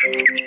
அடியே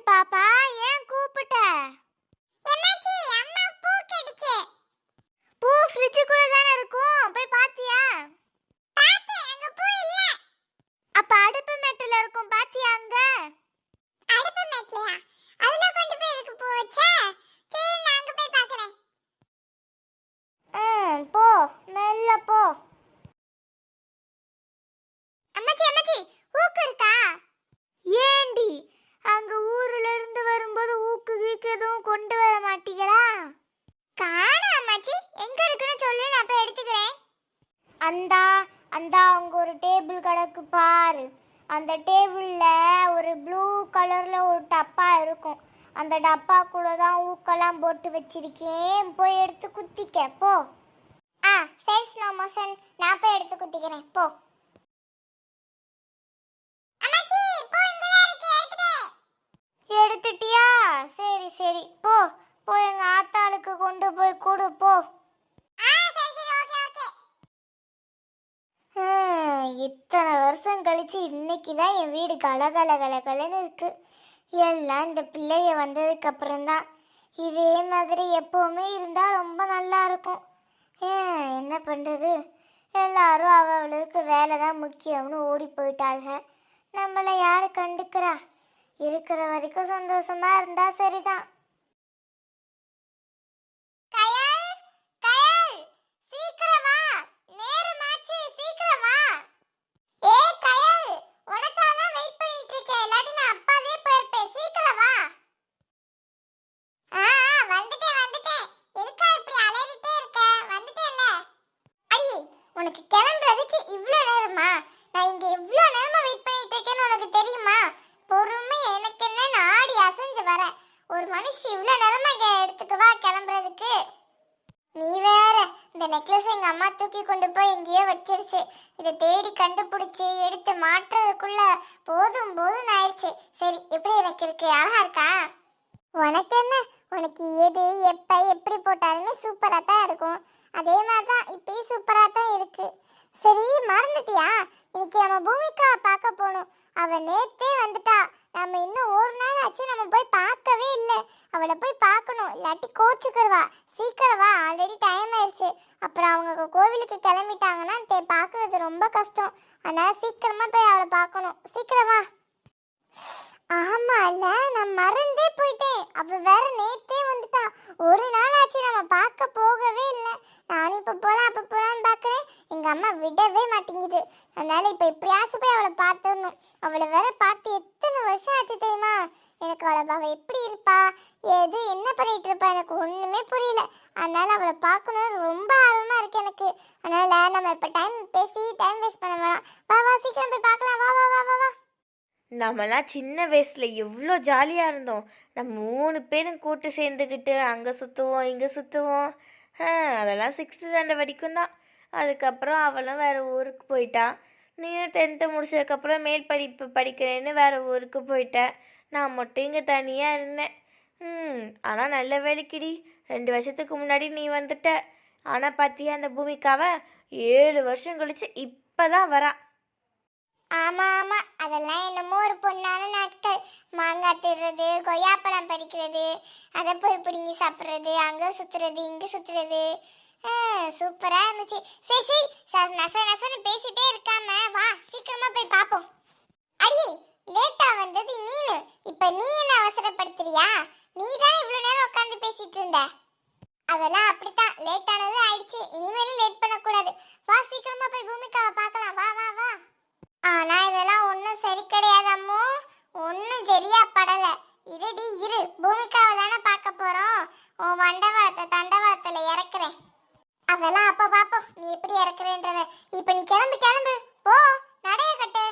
என்னாச்சு பாப்பா? ஏன் கூப்பிட்ட? பூ ஃப்ரிட்ஜுக்குள்ள தானே இருக்கும். போய் பாத்தியா? அப்ப அடுப்பு மெட்டில் இருக்கும். பாத்தியா அங்க? அடுப்பு மேட்லையா? அதுல கொண்டு போய் இருக்கு பூ வச்சா சரி நான் அங்க போய் பார்க்கறேன் ம் போ மெல்ல போ அம்மாச்சி அம்மாச்சி ஊக்கு இருக்கா ஏண்டி அங்க ஊர்ல இருந்து வரும்போது ஊக்கு கீக்கு எதுவும் கொண்டு வர மாட்டீங்களா காணோம் அம்மாச்சி எங்க இருக்குன்னு சொல்லு நான் போய் எடுத்துக்கிறேன் அந்தா அந்தா அங்க ஒரு டேபிள் கிடக்கு பாரு. அந்த டேபிளில் ஒரு ப்ளூ கலரில் ஒரு டப்பா இருக்கும். அந்த டப்பா கூட தான் ஊக்கெல்லாம் போட்டு வச்சிருக்கேன். போய் எடுத்து குத்திக்க போ. ஆ சரி ஸ்லோ மோஷன் நான் போய் எடுத்து குத்திக்கிறேன் போ. எடுத்துட்டியா? சரி சரி போ. போய் எங்கள் ஆத்தாளுக்கு கொண்டு போய் கொடு போ ஆ சரி சரி ஓகே ஓகே ஹம், இத்தனை வருஷம் கழிச்சு இன்னைக்கு தான் என் வீடு கலகலகலகலன்னு இருக்குது இருக்கு. எல்லாம் இந்த பிள்ளைய வந்ததுக்கு அப்புறம்தான் இதே மாதிரி எப்பவுமே இருந்தால் ரொம்ப நல்லா இருக்கும். ஏன் என்ன பண்ணுறது எல்லாரும் அவளுக்கு வேலை தான் முக்கியம்னு ஓடி போயிட்டாளுங்க நம்மளை யார் கண்டுக்கிறா? இருக்கிற வரைக்கும் சந்தோஷமா இருந்தா சரிதான் கயல் கயல் சீக்கிரம் வா நேரமாச்சு சீக்கிரம் வா ஏ கயல் உனக்காக தான் வெயிட் பண்ணிட்டு இருக்கேன் இல்லாட்டி நான் அப்பாவே போயிருப்பேன் சீக்கிரம் வா ஆ ஆ, வந்துட்டேன் வந்துட்டேன் எதுக்கா இப்படி அலறிட்டே இருக்க வந்துட்டேன்ல அடி உனக்கு கிளம்புறதுக்கு இவ்வளோ நேரமா நான் இங்க இவ்வளோ நேரமா வெயிட் பண்ணிட்டு இருக்கேன்னு உனக்கு தெரியுமா? பொறுமை எனக்கு என்ன ஆடி அசைஞ்சு வரேன். ஒரு மனுஷி இவ்வளோ நேரமா இங்க கிளம்புறதுக்கு. நீ வேற இந்த நெக்லஸ் எங்க அம்மா தூக்கி கொண்டு போய் எங்கேயோ வச்சிருச்சு. இதை தேடி கண்டுபிடிச்சி எடுத்து மாட்டுறதுக்குள்ள போதும் போதும் ஆயிடுச்சு. சரி எப்படி எனக்கு இருக்கு? அழகா இருக்கா? உனக்கு என்ன? உனக்கு எது எப்போ எப்படி போட்டாலுமே சூப்பராக தான் இருக்கும். அதே மாதிரி தான் இப்பயும் சூப்பராக தான் இருக்கு சரி மறந்துட்டியா இன்னைக்கு நம்ம பூமிக்காவை பார்க்க போகணும். அவ நேத்தே வந்துட்டா. நம்ம இன்னும் ஒரு நாள் ஆச்சு நம்ம போய் பார்க்கவே இல்லை. அவளை போய் பார்க்கணும். இல்லாட்டி கோச்சுக்கிடுவா சீக்கிரம் வா. ஆல்ரெடி டைம் ஆயிடுச்சு. அப்புறம் அவங்க கோவிலுக்கு கிளம்பிட்டாங்கன்னா பார்க்கறது ரொம்ப கஷ்டம். அதனால சீக்கிரமா போய் அவளை பார்க்கணும். சீக்கிரம் வா ஆமா இல்ல நான் மறந்தே போயிட்டேன் அவ வேற நேத்தே வந்துட்டா ஒரு நாள் ஆச்சு நம்ம பார்க்க போகவே இல்லை நானும் இப்ப போலாம் அப்ப போலாம்னு பாக்குறேன் எங்க அம்மா விடவே மாட்டேங்குது அதனால இப்ப எப்படியாச்சும் போய் அவளை பார்த்துடணும் அவளை வேற பார்த்து எத்தனை வருஷம் ஆச்சு தெரியுமா எனக்கு அவளை அவ எப்படி இருப்பா எது என்ன பண்ணிட்டு இருப்பா எனக்கு ஒண்ணுமே புரியல அதனால அவளை பார்க்கணும்னு ரொம்ப ஆர்வமா இருக்கு எனக்கு அதனால நம்ம இப்ப டைம் பேசி டைம் வேஸ்ட் பண்ண வேணாம். வா வா சீக்கிரம் போய் பார்க்கலாம். வா வா வா வா வா. நம்மலாம் சின்ன வயசில் எவ்வளோ ஜாலியாக இருந்தோம். நம்ம மூணு பேரும் கூட்டு சேர்ந்துக்கிட்டு அங்கே சுற்றுவோம் இங்கே சுற்றுவோம் அதெல்லாம் சிக்ஸ்த்து ஸ்டாண்டர்ட் வரைக்கும் தான். அதுக்கப்புறம் அவளும் வேறு ஊருக்கு போயிட்டான் நீயும் டென்த்து முடிச்சதுக்கப்புறம் மேல் படிப்பு படிக்கிறேன்னு வேறு ஊருக்கு போயிட்டேன் நான் மட்டும் இங்கே தனியாக இருந்தேன். ம் ஆனால் நல்ல வேலைக்குடி. ரெண்டு வருஷத்துக்கு முன்னாடி நீ வந்துட்ட. ஆனால் பார்த்தியா அந்த பூமிக்காவை ஏழு வருஷம் கழிச்சு இப்போ தான் வரா. ஆமாம் ஆமாம் அதெல்லாம் என்னமோ ஒரு பொண்ணான நாட்கள். மாங்காய் திருறது கொய்யாப்பழம் பறிக்கிறது அதை போய் பிடுங்கி சாப்பிட்றது அங்கே சுற்றுறது இங்கே சுற்றுறது சூப்பராக இருந்துச்சு. சரி சரி. சார் நச நசன்னு பேசிட்டே இருக்காம வா சீக்கிரமாக போய் பார்ப்போம் அடி லேட்டாக வந்தது நீனு. இப்போ நீ என்ன அவசரப்படுத்துறியா? நீ தான் இவ்வளோ நேரம் உட்காந்து பேசிட்டு இருந்த? அதெல்லாம் அப்படித்தான். லேட் ஆனது ஆயிடுச்சு. இனிமேலும் லேட் பண்ணக்கூடாது. வா சீக்கிரமா போய் பூமிக்காவை பார்க்கலாம். வா வா வா. ஆனா இதெல்லாம் ஒன்றும் சரி கிடையாது அம்மு. ஒன்றும் சரியா படல. இருடி இரு. பூமிக்காவை தானே பார்க்க போறோம். உன் வண்டவாளத்தை தண்டவாளத்துல இறக்குறேன். அதெல்லாம் அப்ப பாப்போம் நீ எப்படி இறக்குறேன்றத. இப்ப நீ கிளம்பு கிளம்பு போ நடைய கட்டு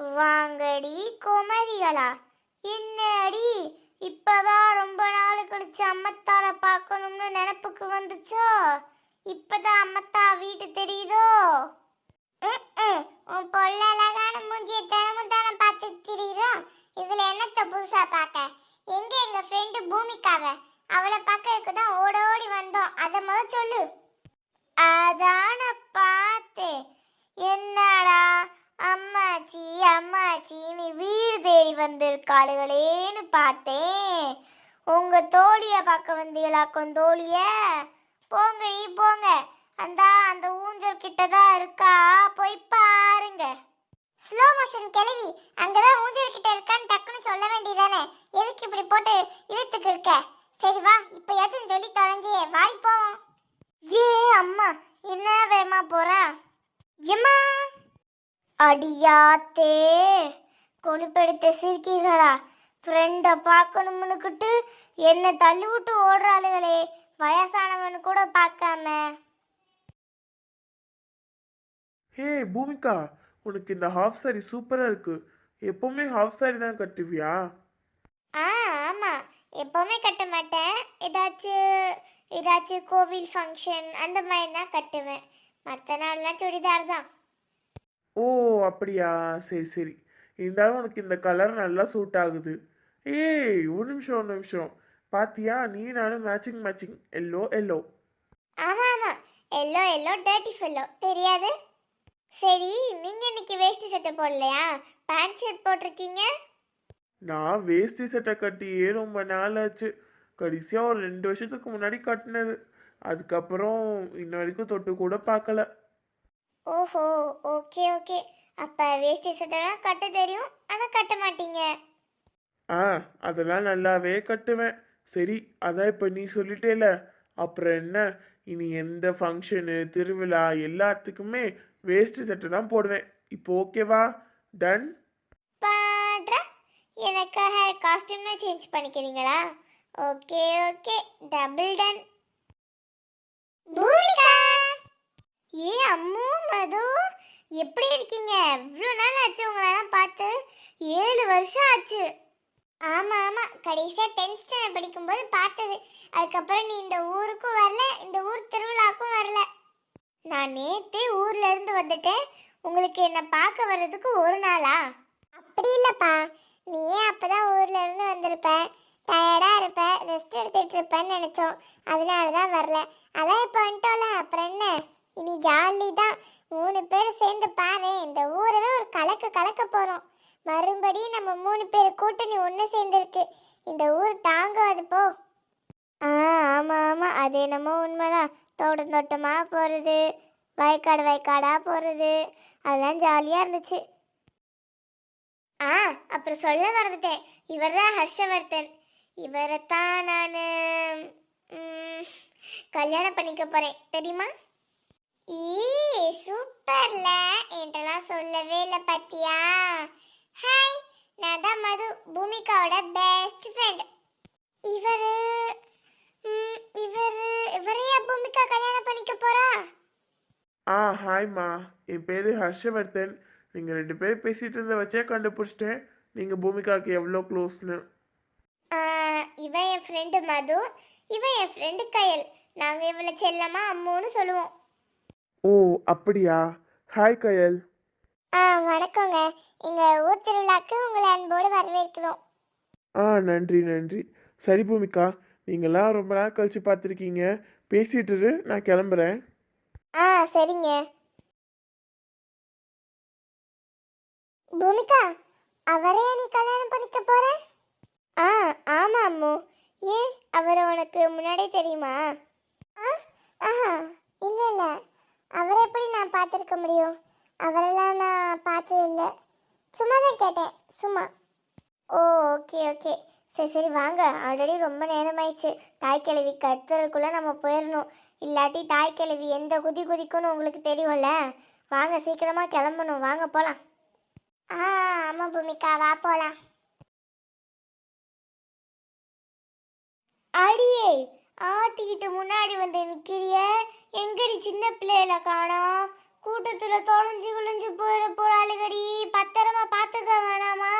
வாங்கடி குமரிகளா என்னடி இப்பதான் ரொம்ப நாள் கழிச்சு அம்மத்தால பார்க்கணும்னு நினப்புக்கு வந்துச்சோ இப்பதான் அம்மத்தா வீட்டு தெரியுதோ ம்ம். உன் பொல்ல அழகான மூஞ்சிய தினமும் தானே பார்த்து திரியிறோம் இதுல என்னத்த புதுசா பார்க்க எங்க எங்க ஃப்ரெண்டு பூமிக்காவ அவளை பார்க்கறதுக்கு தான் ஓட ஓடி வந்தோம் அதை முத சொல்லு அதான பார்த்தேன் என்னடா அம்மாச்சி அம்மாச்சி நீ வீடு தேடி வந்திருக்காளுகளேன்னு பார்த்தேன். உங்க தோழியை பார்க்க வந்தீங்களாக்கும் தோழிய போங்கடி போங்க. அந்த அந்த ஊஞ்சல் கிட்ட தான் இருக்கா? போய் பாருங்க. ஸ்லோ மோஷன் கிளவி அங்கதான் ஊஞ்சல் கிட்ட இருக்கான்னு டக்குன்னு சொல்ல வேண்டியதானே? எதுக்கு இப்படி போட்டு இழுத்துக்கு இருக்க? சரி வா இப்போ ஏதாச்சும் சொல்லி தொலைஞ்சி வாடி போவோம் ஏ அம்மா என்ன வேமா போறா? எம்மா? அடியாத்தே. கொழுப்பெடுத்த சிரிக்கிகளா ஃப்ரெண்டை பார்க்கணும்னுக்கிட்டு என்னை தள்ளி விட்டு ஓடுறாளுகளே வயசானவனு கூட பார்க்காம. ஹே பூமிகா உனக்கு இந்த ஹாஃப் சாரி சூப்பராக இருக்கு. எப்பவுமே ஹாஃப் சாரி தான் கட்டுவியா? ஆ ஆமாம் எப்போவுமே கட்ட மாட்டேன். ஏதாச்சும் ஏதாச்சும் கோவில் ஃபங்க்ஷன் அந்த மாதிரி தான் கட்டுவேன். மற்ற நாள்லாம் சுடிதார் தான். ஓ அப்படியா? சரி சரி. இருந்தாலும் உனக்கு இந்த கலர் நல்லா சூட் ஆகுது. ஏய் ஒரு நிமிஷம் ஒரு நிமிஷம். பாத்தியா? நீ நானும் மேட்சிங் மேட்சிங் எல்லோ எல்லோ ஆமாம் ஆமாம் எல்லோ எல்லோ டர்ட்டி ஃபெல்லோ தெரியாது? சரி நீங்கள் இன்னைக்கு வேஷ்டி சட்டை போடலையா? பேண்ட் ஷர்ட் போட்டிருக்கீங்க? நான் வேஷ்டி சட்டை கட்டியே ரொம்ப நாள் ஆச்சு கடைசியாக ஒரு ரெண்டு வருஷத்துக்கு முன்னாடி கட்டினது. அதுக்கப்புறம் இன்ன வரைக்கும் தொட்டு கூட பார்க்கல. ஓஹோ ஓகே ஓகே அப்போ வேஷ்டி சட்டைலாம் கட்ட தெரியும் ஆனால் கட்ட மாட்டீங்க. ஆ அதெல்லாம் நல்லாவே கட்டுவேன். சரி அதான் இப்போ நீ சொல்லிட்டேல. அப்புறம் என்ன? இனி எந்த ஃபங்க்ஷனு திருவிழா எல்லாத்துக்குமே வேஷ்டி சட்டை தான் போடுவேன். இப்போ ஓகேவா? டன் பாட்ரா எனக்காக காஸ்டியூம்னா சேஞ்ச் பண்ணிக்கிறீங்களா? Okay okay. டபுள் டன் ஏ அம்மு மது. எப்படி இருக்கீங்க? இவ்வளோ நாள் ஆச்சு உங்களெல்லாம் பார்த்து. ஏழு வருஷம் ஆச்சு. ஆமாம் ஆமாம் கடைசியாக டென்த் ஸ்டாண்டர்ட் படிக்கும்போது பார்த்தது. அதுக்கப்புறம் நீ இந்த ஊருக்கும் வரல இந்த ஊர் திருவிழாக்கும் வரல. நான் நேற்றே ஊர்லேருந்து வந்துட்டேன். உங்களுக்கு என்னை பார்க்க வர்றதுக்கு ஒரு நாளா? அப்படி இல்லைப்பா. நீ ஏன் அப்பதான் ஊர்ல இருந்து வந்திருப்ப? டயர்டாக இருப்ப ரெஸ்ட் எடுத்துகிட்டு இருப்பேன்னு நினச்சோம். அதனால தான் வரல. அதான் இப்போ வந்துட்டோம்ல. அப்புறம் என்ன? இனி ஜாலி தான். மூணு பேர் சேர்ந்து பாரு இந்த ஊரவே ஒரு கலக்க கலக்க போகிறோம் மறுபடியும் நம்ம மூணு பேர் கூட்டணி ஒன்று சேர்ந்துருக்கு. இந்த ஊர் தாங்காது போ. ஆ ஆமாம் ஆமாம் அது என்னமோ உண்மைதான். தோட்டம் தோட்டமாக போகிறது வயக்காடு வயக்காடாக போகிறது அதெல்லாம் ஜாலியாக இருந்துச்சு. ஆ அப்புறம் சொல்ல மறந்துட்டேன். இவர் தான் ஹர்ஷவர்தன். தான் நான் கல்யாணம் பண்ணிக்க போகிறேன் தெரியுமா? ஈ சூப்பர்ல என்கிட்டலாம் சொல்லவே இல்லை பத்தியா? ஹாய் நான் தான் மது பூமிகாவோட பெஸ்ட் ஃப்ரெண்ட் இவர் இவர் இவரையா பூமிகா கல்யாணம் பண்ணிக்க போறா? ஆ ஹாய்மா என் பேர் ஹர்ஷவர்தன். நீங்கள் ரெண்டு பேரும் பேசிகிட்டு இருந்த வச்சே கண்டுபிடிச்சிட்டேன். நீங்கள் பூமிகாவுக்கு எவ்வளோ க்ளோஸ்னு இவன் என் ஃப்ரெண்டு மது. இவன் என் ஃப்ரெண்டு கயல். நாங்கள் இவளை செல்லமா அம்முன்னு சொல்லுவோம். ஓ அப்படியா? ஹாய் கயல் ஆ வணக்கங்க. எங்கள் ஊர் திருவிழாக்கு உங்களை அன்போடு வரவேற்கிறோம். ஆ நன்றி நன்றி. சரி பூமிகா நீங்களாம் ரொம்ப நாள் கழிச்சு பார்த்துருக்கீங்க. பேசிட்டு இரு, நான் கிளம்புறேன். ஆ சரிங்க. பூமிகா அவரையா நீ கல்யாணம் பண்ணிக்க போற? ஆ ஆமா அம்மு. ஏன்? அவரை உனக்கு முன்னாடியே தெரியுமா? ஆ ஆஹா இல்லை இல்லை. அவரை எப்படி நான் பார்த்துருக்க முடியும்? அவரெல்லாம் நான் பார்த்தது இல்லை. சும்மா தான் கேட்டேன். சும்மா. ஓ ஓகே ஓகே சரி சரி வாங்க. ஆல்ரெடி ரொம்ப நேரமாயிடுச்சு. தாய் கிழவி கத்துறதுக்குள்ளே நம்ம போயிடணும். இல்லாட்டி தாய் கிழவி எந்த குதி குதிக்கும்னு உங்களுக்கு தெரியும்ல? வாங்க சீக்கிரமாக கிளம்பணும். வாங்க போகலாம் ஆ ஆமாம் பூமிகா வா போகலாம் அடியே ஆட்டிக்கிட்டு முன்னாடி வந்து நிற்கிறிய எங்கடி சின்ன பிள்ளையில காணோம் கூட்டத்தில் தொலைஞ்சு குளிஞ்சு போயிட போறாளுகடி பத்திரமா பார்த்துக்க வேணாமா?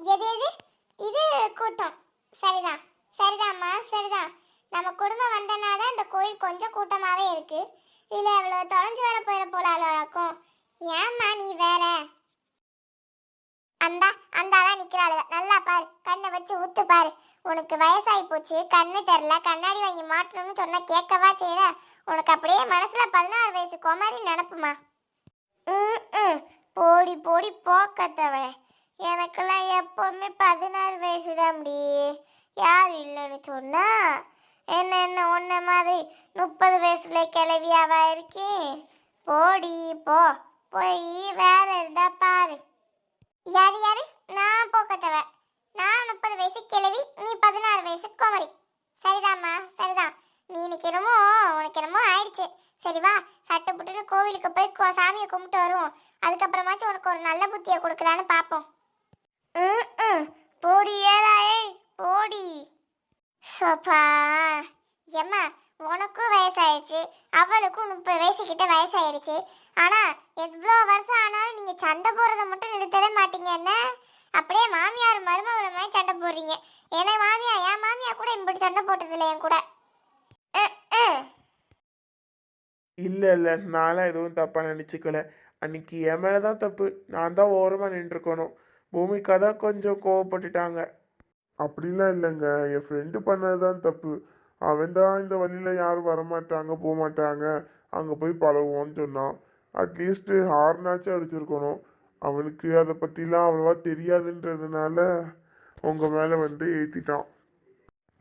எது எது? இது கூட்டம். சரிதான் சரிதாம்மா சரிதான் நம்ம குடும்பம் வந்தனால இந்த கோயில் கொஞ்சம் கூட்டமாகவே இருக்கு. இதில் அவ்வளோ தொலைஞ்சு வர போயிட போலாளுக்கும் ஏம்மா நீ வேற? அந்தா அந்தாதான் நிக்கிறாளுக. நல்லா பாரு கண்ணை வச்சு ஊத்து பாரு. உனக்கு வயசாகி போச்சு கண்ணு தெரில கண்ணாடி வாங்கி மாட்டணும்னு சொன்னா கேட்கவா செய்யற உனக்கு அப்படியே மனசுல பதினாறு வயசு குமாரி நினப்புமா? ம் போடி போடி போக்கத்தவளே எனக்கெல்லாம் எப்போவுமே பதினாறு வயசு தான் முடி யார் இல்லைன்னு சொன்னா? என்ன என்ன ஒன்ன மாதிரி முப்பது வயசுல கிளவியாவா இருக்கேன் போடி போ. போய் வேற இருந்தா பாரு. யாரு யாரு? நான் போக்கத்தவ நான் முப்பது வயசு கிழவி நீ பதினாறு வயசு குமரி. சரிதாம்மா சரிதான். நீ இன்னைக்கு என்னமோ உனக்கு என்னமோ ஆயிடுச்சு. சரி வா சட்டை புட்டுன்னு கோவிலுக்கு போய் கோ- சாமியை கும்பிட்டு வருவோம். அதுக்கப்புறமாச்சும் உனக்கு ஒரு நல்ல புத்தியை கொடுக்குதான்னு பார்ப்போம் ம் போடி ஏழாயே போடி. சோப்பா ஏம்மா உனக்கும் வயசாயிடுச்சு அவளுக்கும் முப்பது வயசு கிட்ட வயசாயிடுச்சு. ஆனா எவ்வளோ வருஷம் ஆனாலும் நீங்க சண்டை போடுறத மட்டும் நிறுத்தவே மாட்டீங்க என்ன? அப்படியே மாமியார் மருமகளை மாதிரி சண்டை போடுறீங்க. ஏன்னா மாமியா என் மாமியா கூட இப்படி சண்டை போட்டதில்லை என் கூட. இல்லை இல்லை நான்லாம் எதுவும் தப்பாக நினச்சிக்கல. அன்னைக்கு என் மேலே தான் தப்பு. நான் தான் ஓரமாக நின்றுருக்கணும். பூமிக்கா தான் கொஞ்சம் கோவப்பட்டுட்டாங்க. அப்படிலாம் இல்லைங்க. என் ஃப்ரெண்டு பண்ணது தான் தப்பு. அவன் தான் இந்த வழியில் யாரும் வரமாட்டாங்க போக மாட்டாங்க அங்கே போய் பழகுவோன்னு சொன்னான். அட்லீஸ்ட்டு ஹார்னாச்சும் அடிச்சிருக்கணும். அவனுக்கு அதை பற்றிலாம் அவ்வளோவா தெரியாதுன்றதுனால உங்கள் மேலே வந்து ஏற்றிட்டான்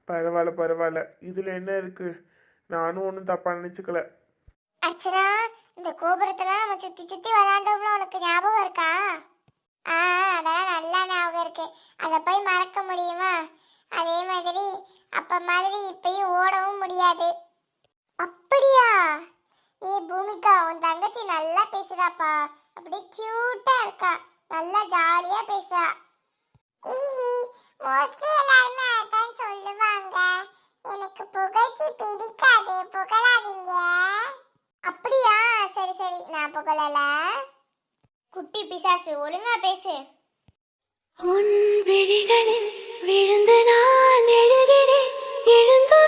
பரவாயில்ல பரவாயில்ல. இதில் என்ன இருக்குது நானும் ஒன்றும் தப்பாக நினச்சிக்கல. அர்ச்சனா இந்த கோபுரத்துல நம்ம சுத்தி சுத்தி விளையாண்டோம்ல உனக்கு ஞாபகம் இருக்கா? ஆ அதெல்லாம் நல்லா ஞாபகம் இருக்கு. அதை போய் மறக்க முடியுமா? அதே மாதிரி அப்ப மாதிரி இப்பயும் ஓடவும் முடியாது. அப்படியா? ஏ பூமிகா உன் தங்கச்சி நல்லா பேசுறாப்பா. அப்படியே கியூட்டா இருக்கா. நல்லா ஜாலியா பேசுறா. மோஸ்ட்லி எல்லாருமே அதான் சொல்லுவாங்க. எனக்கு புகழ்ச்சி பிடிக்காது. புகழாதீங்க. அப்படியா? சரி சரி. நான் புகழல. குட்டி பிசாசு ஒழுங்கா பேசு. உன் விழிகளில் விழுந்து நான் எழுகிறேன் எழுந்து